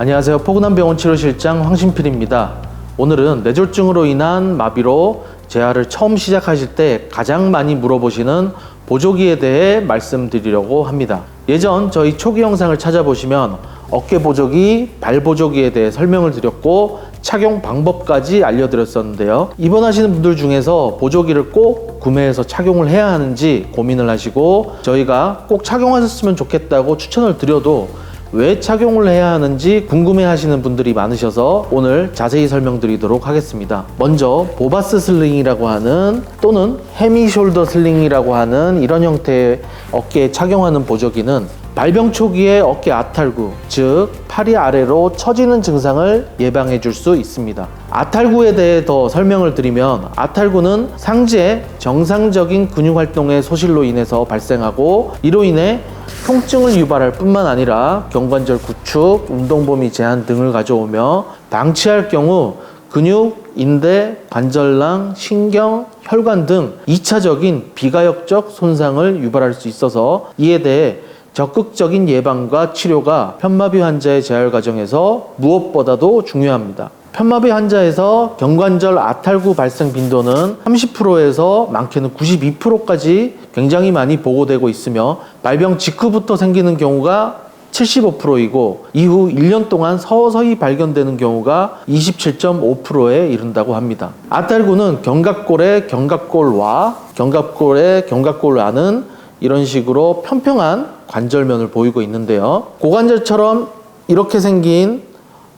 안녕하세요. 포근한 병원 치료실장 황신필입니다. 오늘은 뇌졸중으로 인한 마비로 재활을 처음 시작하실 때 가장 많이 물어보시는 보조기에 대해 말씀드리려고 합니다. 예전 저희 초기 영상을 찾아보시면 어깨 보조기, 발 보조기에 대해 설명을 드렸고 착용 방법까지 알려드렸었는데요. 입원하시는 분들 중에서 보조기를 꼭 구매해서 착용을 해야 하는지 고민을 하시고 저희가 꼭 착용하셨으면 좋겠다고 추천을 드려도 왜 착용을 해야 하는지 궁금해 하시는 분들이 많으셔서 오늘 자세히 설명드리도록 하겠습니다. 먼저 보바스 슬링이라고 하는 또는 헤미 숄더 슬링이라고 하는 이런 형태의 어깨에 착용하는 보조기는 발병 초기의 어깨 아탈구, 즉 팔이 아래로 처지는 증상을 예방해 줄 수 있습니다. 아탈구에 대해 더 설명을 드리면 아탈구는 상지의 정상적인 근육 활동의 소실로 인해서 발생하고 이로 인해 통증을 유발할 뿐만 아니라 경관절 구축, 운동 범위 제한 등을 가져오며 방치할 경우 근육, 인대, 관절낭, 신경, 혈관 등 2차적인 비가역적 손상을 유발할 수 있어서 이에 대해 적극적인 예방과 치료가 편마비 환자의 재활 과정에서 무엇보다도 중요합니다. 편마비 환자에서 경관절 아탈구 발생 빈도는 30%에서 많게는 92%까지 굉장히 많이 보고되고 있으며 발병 직후부터 생기는 경우가 75%이고 이후 1년 동안 서서히 발견되는 경우가 27.5%에 이른다고 합니다. 아탈구는 견갑골의 견갑골와 견갑골의 견갑골와는 이런 식으로 평평한 관절면을 보이고 있는데요. 고관절처럼 이렇게 생긴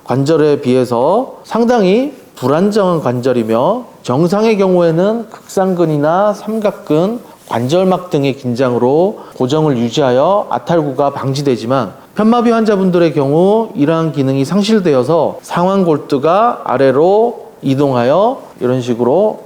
관절에 비해서 상당히 불안정한 관절이며 정상의 경우에는 극상근이나 삼각근, 관절막 등의 긴장으로 고정을 유지하여 아탈구가 방지되지만 편마비 환자분들의 경우 이러한 기능이 상실되어서 상완골두가 아래로 이동하여 이런 식으로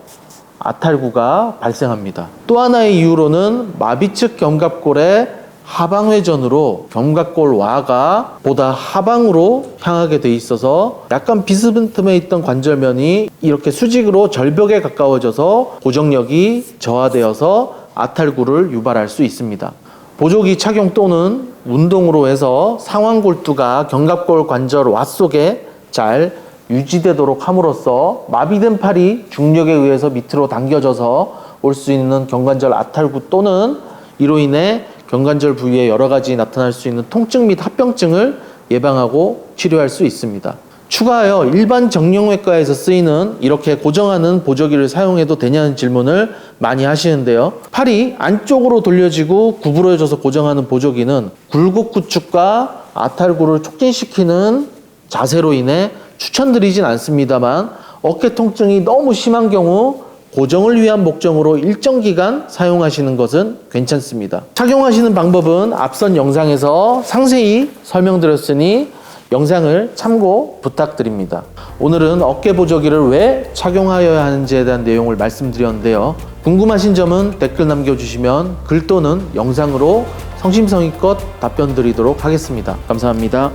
아탈구가 발생합니다. 또 하나의 이유로는 마비측 견갑골의 하방 회전으로 견갑골 와가 보다 하방으로 향하게 돼 있어서 약간 비스듬해 있던 관절면이 이렇게 수직으로 절벽에 가까워져서 고정력이 저하되어서 아탈구를 유발할 수 있습니다. 보조기 착용 또는 운동으로 해서 상완골두가 견갑골 관절 와 속에 잘 유지되도록 함으로써 마비된 팔이 중력에 의해서 밑으로 당겨져서 올 수 있는 견관절 아탈구 또는 이로 인해 견관절 부위에 여러 가지 나타날 수 있는 통증 및 합병증을 예방하고 치료할 수 있습니다. 추가하여 일반 정형외과에서 쓰이는 이렇게 고정하는 보조기를 사용해도 되냐는 질문을 많이 하시는데요. 팔이 안쪽으로 돌려지고 구부러져서 고정하는 보조기는 굴곡 구축과 아탈구를 촉진시키는 자세로 인해 추천드리진 않습니다만 어깨 통증이 너무 심한 경우 고정을 위한 목적으로 일정 기간 사용하시는 것은 괜찮습니다. 착용하시는 방법은 앞선 영상에서 상세히 설명드렸으니 영상을 참고 부탁드립니다. 오늘은 어깨 보조기를 왜 착용하여야 하는지에 대한 내용을 말씀드렸는데요. 궁금하신 점은 댓글 남겨주시면 글 또는 영상으로 성심성의껏 답변 드리도록 하겠습니다. 감사합니다.